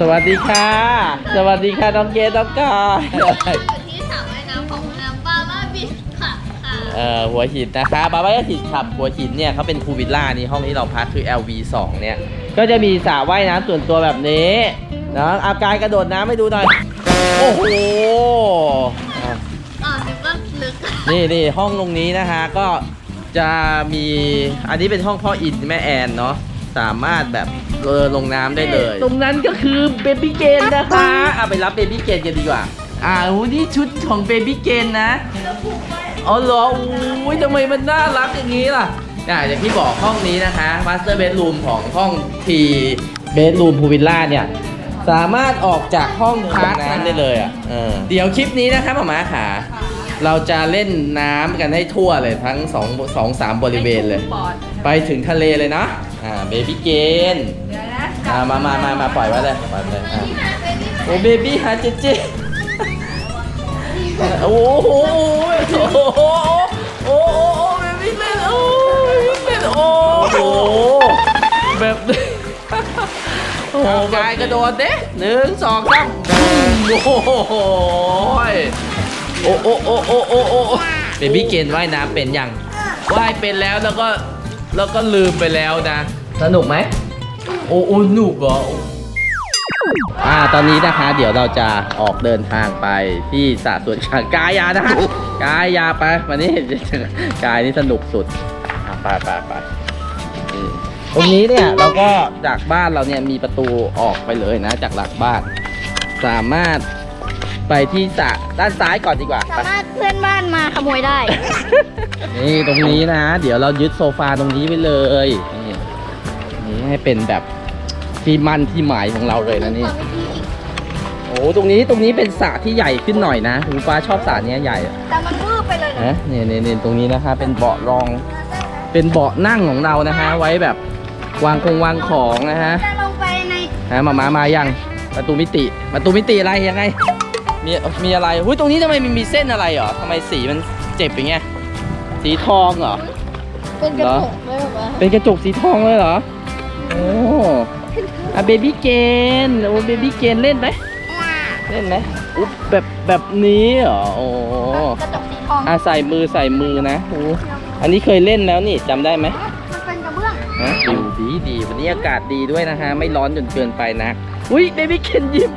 สวัสดีค่ะ สวัสดีค่ะน้องเกดน้องกายอยู่ที่สระว่ายน้ำของน้ำบาบ้าบิชค่ะค่ะเอ่อหัวหินนะคะบาบาหินขับหัวหินเนี่ยเขาเป็นพูลวิลล่านี่ห้องที่เราพักคือ LV 2 เนี่ย ก็จะมีสระว่ายน้ำส่วนตัวแบบนี้นะอากายกระโดดน้ำให้ดูหน่อย โอ้โหอะอ๋อนึกว่าลึกนี่นี่ห้องตรงนี้นะคะก็จะมีอันนี้เป็นห้องพ่ออินแม่แอนเนาะ สามารถแบบเออลงน้ำได้เลยตรงนั้นก็คือเบบี้เกนนะคะเอาไปรับเบบี้เกนกันดีกว่า อ่าโอ้นี่ชุดของเบบี้เกนนะ อ๋อเหรออุ้ยทำไมมันน่ารักอย่างนี้ล่ะอ่าอย่างที่บอกห้องนี้นะคะมาสเตอร์เบดรูมของห้องทีเบดรูมพูวิลล่าเนี่ย สามารถออกจากห้องพักนั้นได้เลยอะเออเดี๋ยวคลิปนี้นะครับหมามาขาเราจะเล่นน้ำกันให้ทั่วเลยทั้งสองสองสามบริเวณเลย ไปถึงทะเลเลยนะ อ่าเบบี้เกนอ่ามามามามาปล่อยไว้เลยปล่อยไว้เลยอะโอ้เบบี้ฮาเจเจโอ้โหโอ้โหโอ้โหเบบี้เล่นโอ้เบบี้เล่นโอ้โหแบบนี้โอ้โหกายกระโดดเด้หนึ่งสองสามโอ้โหโอ้โอ้โอ้โอ้โอ้โอ้เบบี้เกนว่ายน้ำเป็นยังว่ายเป็นแล้วแล้วก็ แล้วก็ลืมไปแล้วนะ สนุกไหมโอ้โอ้หนุกเหรออ่าตอนนี้นะคะ เดี๋ยวเราจะออกเดินทางไปที่สระสวนช้างกายานะฮะกายาไปวันนี้ กายนี่สนุกสุดอะไปไปไปนี่ตรงนี้เนี่ยเราก็จากบ้านเราเนี่ยมีประตูออกไปเลยนะ จากหลักบ้าน สามารถ ไปที่สระด้านซ้ายก่อนดีกว่าสาไป มารถเพื่อนบ้านมาขโมยได้ นี่ตรงนี้นะ เดี๋ยวเรายึดโซฟาตรงนี้ไว้เลยนี่นี่ให้เป็นแบบที่มั่นที่หมายของเราเลยนะนี่ โอ้ตรงนี้ตรงนี้เป็นสระที่ใหญ่ขึ้นหน่อยนะคุณฟ้าชอบสระเนี้ยใหญ่อะแต่มันมืดไปเลยนะนะเนี่ยเนี่ยเนี่ยตรงนี้นะคะ เป็นเบาะรอง เป็นเบาะนั่งของเรานะฮะ ไว้แบบวางคงวางของนะฮะจะลงไปในฮะมามามายังประตูมิติ ประตูมิติอะไรยังไง มีมีอะไรหุ้ยตรงนี้ทำไมมันมีเส้นอะไรเหรอทำไมสีมันเจ็บอย่างเงี้ยสีทองเหรอ เป็นกระจกเลยแบบว่าเป็นกระจกสีทองเลยเหรอ โอ้อะเบบี้เกนโอ้เบบี้เกนเล่นไหมเล่นไหมอุ๊บแบบแบบนี้เหรอ โอ้กระจกสีทองอาใส่มือใส่มือนะโอ้อันนี้เคยเล่นแล้วนี่จำได้ไหมมันเป็นกระเบื้องฮะดีดีดีวันนี้อากาศดีด้วยนะฮะ ไม่ร้อนจนเกินไปนะ อุ้ยเบบี้เคนยิ้ม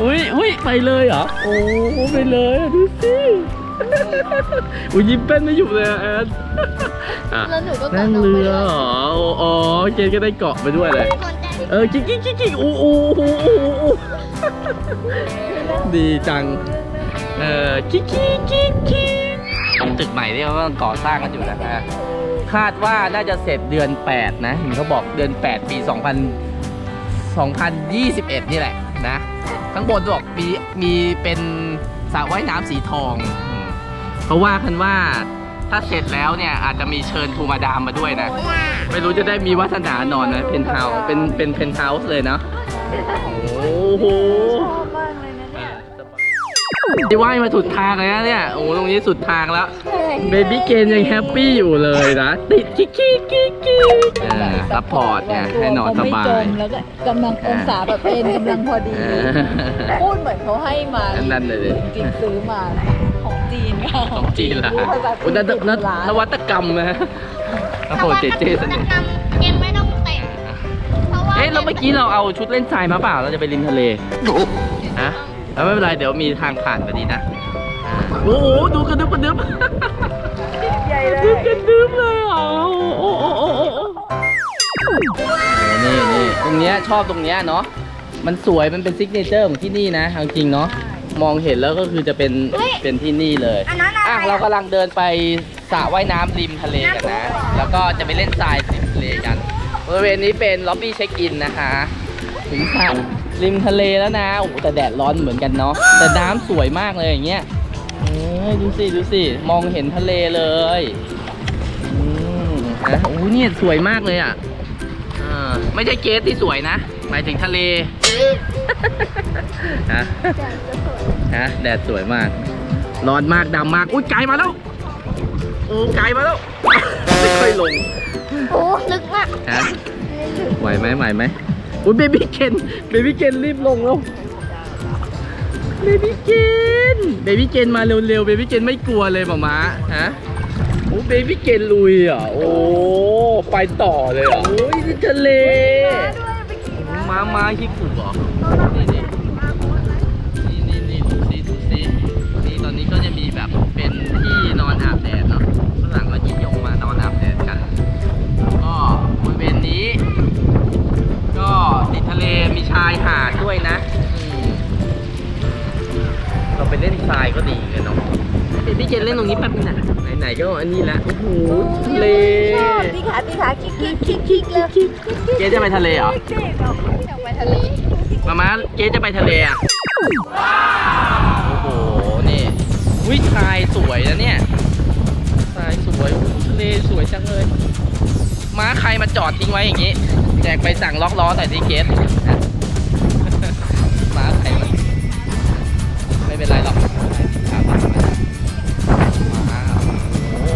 อุ้ยอุ้ยไปเลยเหรอ โอ้ไปเลยอะดูสิ อุ้ยยิ้มเป็นไม่หยุดเลยอะแอนอะแล้วหนูก็กดนั่งลงไปเรือด้วยเหรอโอ้อ๋อเกณฑ์ก็ได้เกาะไปด้วยเลยคนใจดีเออกิ๊กกิ๊กกิ๊กกิ๊กอู้อู้อู้อู้อู้ดีจัง เออกิ๊กกิ๊กกิ๊กกิ๊กตึกใหม่ที่เขากำลังก่อสร้างกันอยู่นะฮะคาดว่าน่าจะเสร็จเดือน 8 นะเห็นเขาบอกเดือน 8 ปี2000 2021 นี่แหละนะ ข้างบนบอกมีมีเป็นสระว่ายน้ำสีทองเขาว่ากันว่าถ้าเสร็จแล้วเนี่ยอาจจะมีเชิญทูมาดามมาด้วยนะ ไม่รู้จะได้มีวัฒนานอนนะเพนท์เฮาส์เป็นเป็นเพนท์เฮาส์เลยเนาะโอ้โห ที่ว่ายมาสุดทางเลยนะเนี่ย โอ้โหตรงนี้สุดทางแล้ว เบบี้เกนยังแฮปปี้อยู่เลยนะ ติดกิ๊กกิ๊กกิ๊กกิ๊กอ่าซัพพอร์ตเนี่ยให้นอนสบาเขยไม่จมแล้วก็กำลังองศาแบบเอ็นกำลังพอดีเออพูดเหมือนเขาให้มานั่นเลยดิจริงๆซื้อมาของจีนค่ะของจีนละภาษาโอ้นนจีนนร้านนวัตกรรมนะโอ้โหเจเจสนุกยังไม่ต้องเตะเพราะว่าเอ๊ะแล้วเมื่อกี้เราเอาชุดเล่นทรายมาเปล่าเราจะไปริมทะเลฮะ แล้วไม่เป็นไรเดี๋ยวมีทางผ่านพอดีนะอ่าโอ้โหดูกระดึบกระดึบ ใหญ่เลดูยกระดึบเลยเหรอโอ้โอ้โอ้โอ้โอ้นี่นี่ตรงเนี้ยชอบตรงเนี้ยเนาะ มันสวย มันเป็นซิกเนเจอร์ของที่นี่นะเอาจริงเนาะ มองเห็นแล้วก็คือจะเป็นเป็นที่นี่เลยอันนั้นอะไรอะ เรากำลังเดินไปสระว่ายน้ำริมทะเลกันนะ แล้วก็จะไปเล่นทรายริมทะเลกัน บริเวณนี้เป็นล็อบบี้เช็คอินนะคะถึงสระ ริมทะเลแล้วนะโอ้โหแต่แดดร้อนเหมือนกันเนาะแต่น้ำสวยมากเลยอย่างเงี้ยเอ้ยดูสิดูสิมองเห็นทะเลเลยอืมนะโอ้โหเนี่ยสวยมากเลยอะอ่าไม่ใช่เกสที่สวยนะ หมายถึงทะเลฮะฮะแดดสวยมาก ร้อนมากดำมาก อุ้ยไกลมาแล้วโอ้ไกลมาแล้วไม่ค่อยลงโอ้ลึกมากฮะไหวไหมไหวไหม อุ้ยเบบี้เกนเบบี้เกนรีบลงแล้วเบบี้เกนเบบี้เกนมาเร็วๆเบบี้เกนไม่กลัวเลยหมาม้าฮะโอ้เบบี้เกนลุยอะ โอ้ไปต่อเลยอะโอ้ยที่ทะเลม้าม้าขี้กุบเหรอ คิกคิกคิกเลยคิกคิกเจ๊จะไปทะเลเหรออยากไปทะเลมามาเจ๊จะไปทะเลอะโอ้โห นี่วิทรายสวยนะเนี่ยทรายสวยโอ้โหทะเลสวยจังเลย ม้าใครมาจอดทิ้งไว้อย่างนี้ แจกไปสั่งล็อกล้อใส่ที่เกตม้าใครมาไม่เป็นไรหรอกครับม้าโอ้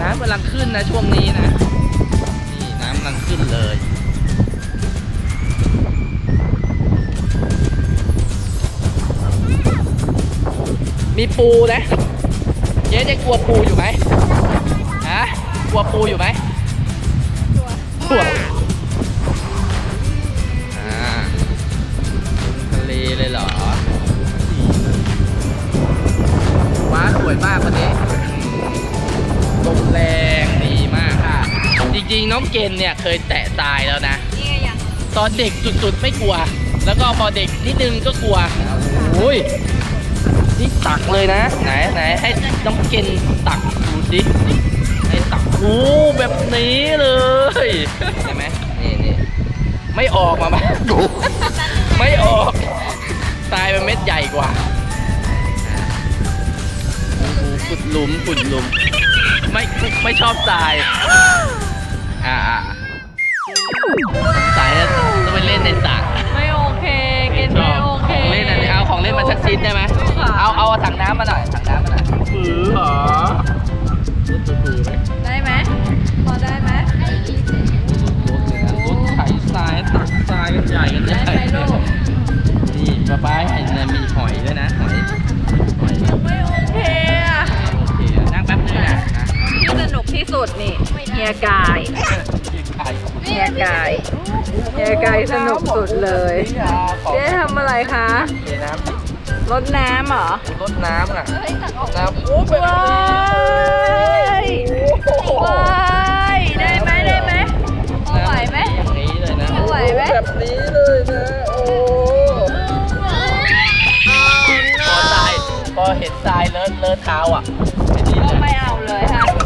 น้ำกำลังขึ้นนะช่วงนี้นะนี่น้ำกำ ลังขึ้นเลย มีปูนะเจ๊จะกลัวปูอยู่ไหมฮะกลัวปูอยู่ไหมกลัว เกณฑ์เนี่ยเคยแตะทรายแล้วนะ นี่ไงยังตอนเด็กสุดๆไม่กลัว แล้วก็พอเด็กนิดนึงก็กลัวโอ้ยนี่ตักเลยนะ ไหนไหนให้น้องเกณฑ์ตักดูสิให้ตักโอ้แบบนี้เลยใช่ไหมนี่นี่ไม่ออกมาไหมไม่ออกทรายเป็นเม็ดใหญ่กว่าโอ้โหขุดหลุมขุดหลุม ไม่ไม่ชอบทราย อ่าอ่าสายจะต้องไปเล่นในสระไม่โอเคเกณฑ์ชไม่อบโอขเคองเล่นอันนี้เอาของเล่นมาสักชิ้นได้ไหมค่ะเอาเอาถังน้ำมาหน่อยถังน้ำมาหน่อยฝือเหรอรถฝือไหมได้ไหมพอได้ไหมรถเลยนะรถไถทรายตักทรายกันใหญ่กันใหญ่ได้ไหมลูกนี่ป้าป้าเห็นนะมีหอยด้วยนะหอย สนุกที่สุดนี่เฮียกายยืนไข่เฮียกายเฮียกายสนุกสุดเลยเจ๊ทำอะไรคะเทน้ำรดน้ำเหรอรดน้ำน่ะเฮ้ยตักออกน้ำโอ้แบบว้ายว้ายได้ไหมได้ไหมพอไหวไหมอย่างนี้เลยนะไหวไหมแบบนี้เลยนะโอ้พอทรายพอเห็นทรายเลอะเลอะเท้าอะไอ้นี่ก็เลยไม่เอาเลยค่ะ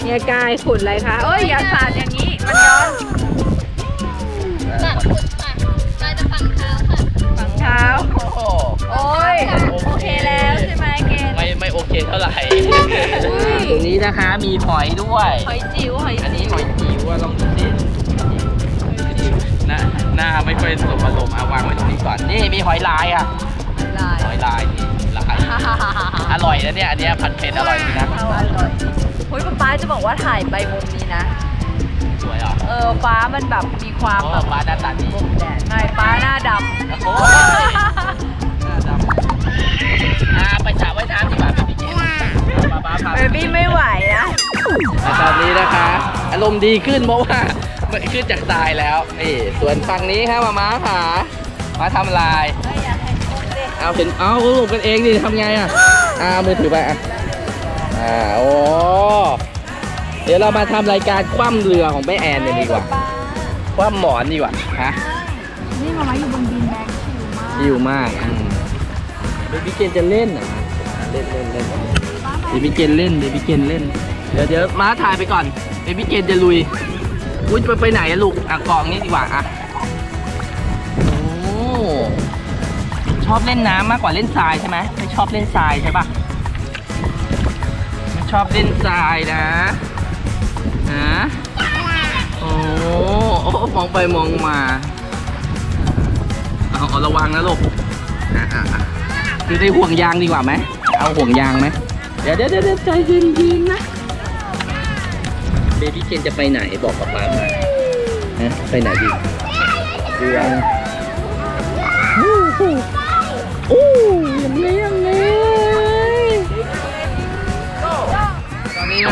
เฮียกายขุดอะไรคะเอ้ยอย่าสาดอย่างนี้ มันย้อนตักขุดค่ะลายจะฝังเท้าค่ะฝังเท้า โอ้โหโอ้ย โอเคแล้วใช่ไหมเกนไม่ไม่โอเคเท่าไหร่อุ้ยตรงนี้นะคะมีหอยด้วยหอยจิ๋วหอยอันนี้จิ๋วหอยจิ๋วอะลองดูสิหน้าหน้าไม่ค่อยสมอารมณ์เอาวางไว้ตรงนี้ก่อนนี่มีหอยลายอะลายหอยลายนี่ลาย อร่อยนะเนี่ยอันเนี้ยผัดเผ็ดอร่อยดีนะเอาอร่อย เฮ้ยป๊าป๊าจะบอกว่าถ่ายไปมุมนี้นะ สวยเหรอเออฟ้ามันแบบมีความโอ้แบบฟ้าหน้าตาดีแดดไม่ฟ้าหน้าดโอ้ยหน้าดำอ่าไปสระว่ายน้ำดีกว่าพี่เกมป้าป้าพาำเบบี้ไม่ไหวนะตอนนี้นะคะ อารมณ์ดีขึ้นเพราะว่ามันขึ้นจากทรายแล้วนี่ส่วนฝั่งนี้ครับมาม้าค่ะมาทำลายไม่อยากให้มุมดิเอาเห็นเอาก็หลบกันเองดิทำไงอะอ่าเอามือถือไปอะ อ่าโอ้เดี๋ยวเรามาทำรายการคว่ำเรือของแม่แอนกันดีกว่า คว่ำหมอนดีกว่าฮะนี่มาไว้อยู่บนดินแดงชิวมากชิวมากอืมเบบี้เกนจะเล่นเหรออะเล่นเล่นเล่นเบบี้เกนเล่นเบบี้เกนเล่น เดี๋ยวเดี๋ยวม้าถ่ายไปก่อนเบบี้เกนจะลุยอุ้ยไปไปไหนอะลูกอะกองนี้ดีกว่าอะโอ้ชอบเล่นน้ำมากกว่าเล่นทรายใช่ไหมไม่ชอบเล่นทรายใช่ปะไม่ ชอบเล่นทรายนะฮะโอ้โอ้มองไปมองมาเอาเอาระวังนะลูกอะอะอะคือได้ห่วงยางดีกว่าไหมเอาห่วงยางไหมเดี๋ยวเดี๋ยวเดี๋ยวใจเย็นๆนะเบบี้เคนจะไปไหนบอกกับป้ามาฮะไปไหนดีเรืออู้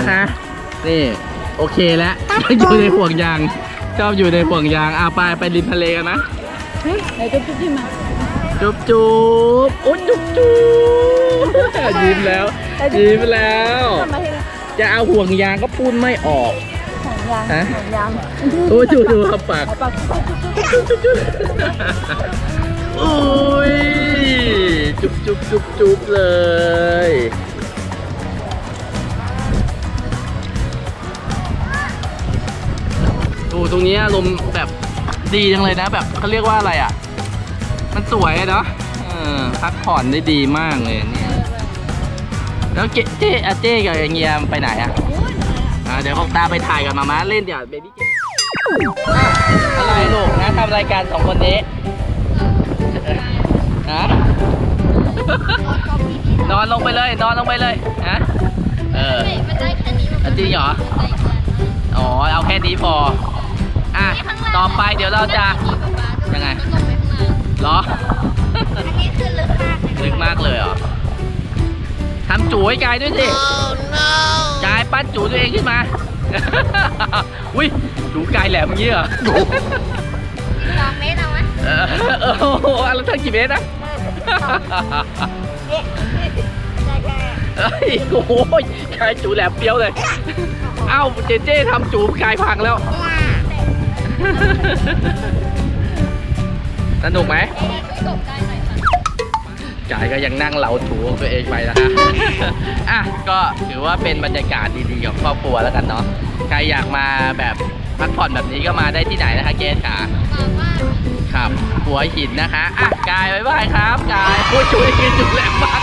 นนี้นะคะนี่ โอเคแล้วอยู่ในห่วงยาง ชอบอยู่ในห่วงยางอะไปไปริมทะเลกันนะไหนจุ๊บจุ๊บที่มาจุ๊บจุ๊บโอ้ยจุ๊บจุ๊บยิ้มแล้ว ยิ้มแล้วทำมาที่จะเอาห่วงยางก็พูดไม่ออกของยางฮะของยางโอ้ยดูดูครับปากเอาปากจุ๊บจุ๊บจุ๊บโอ้ยจุ๊บจุ๊บจุ๊บจุ๊บเลย อ้ตรงนี้อารมณ์แบบดีจังเลยนะ แบบเขาเรียกว่าอะไรอะ มันสวยอะเนาะเออพักผ่อนได้ดีมากเลยเนี่ยแล้วเจเจ๊อะเจ๊กับเงียมไปไหนอะอ่าเดี๋ยวคงตามไปถ่ายกับมาม่าเล่นเดี๋ยวเบบี้เจอะไรลูกนะทำรายการสองคนนี้ฮะนอนลงไปเลย นอนลงไปเลยฮะเออเฮ้ยมันได้แค่นี้มันอะจริงเหรอได้แค่นั้นอ๋อ เอาแค่นี้พอ อะ ต่อไปเดี๋ยวเราจะ ยังไงก็ลงไปข้างล่างเหรอ อันนี้คือลึกมากลึกมากเลยเหรอทำจูให้กายด้วยสิกายปั้นจูตัวเองขึ้นมา อุ้ยจูกายแหลมอย่างงี้เหรอสองเมตรเอาไหมเออเออโอ้โหแล้วเธอกี่เมตรนะได้แค่เอ้ยโอ้โหกายจูแหลมเปรี้ยวเลย เอ้าเจเจทำจูกายพังแล้ว สนุกไหมช่วยกบไหน่อยค่ะกายก็ยังนั่งเหลาถูตัวเองไปนะฮะอะก็ถือว่าเป็นบรรยากาศดีๆของครอบครัวแล้วกันเนาะใครอยากมาแบบพักผ่อนแบบนี้ก็มาได้ที่ไหนนะคะเกสขามาว่าครับหัวหินนะคะอะกายบ๊ายบายครับกายพูดช่วยกินจุแหลมมาก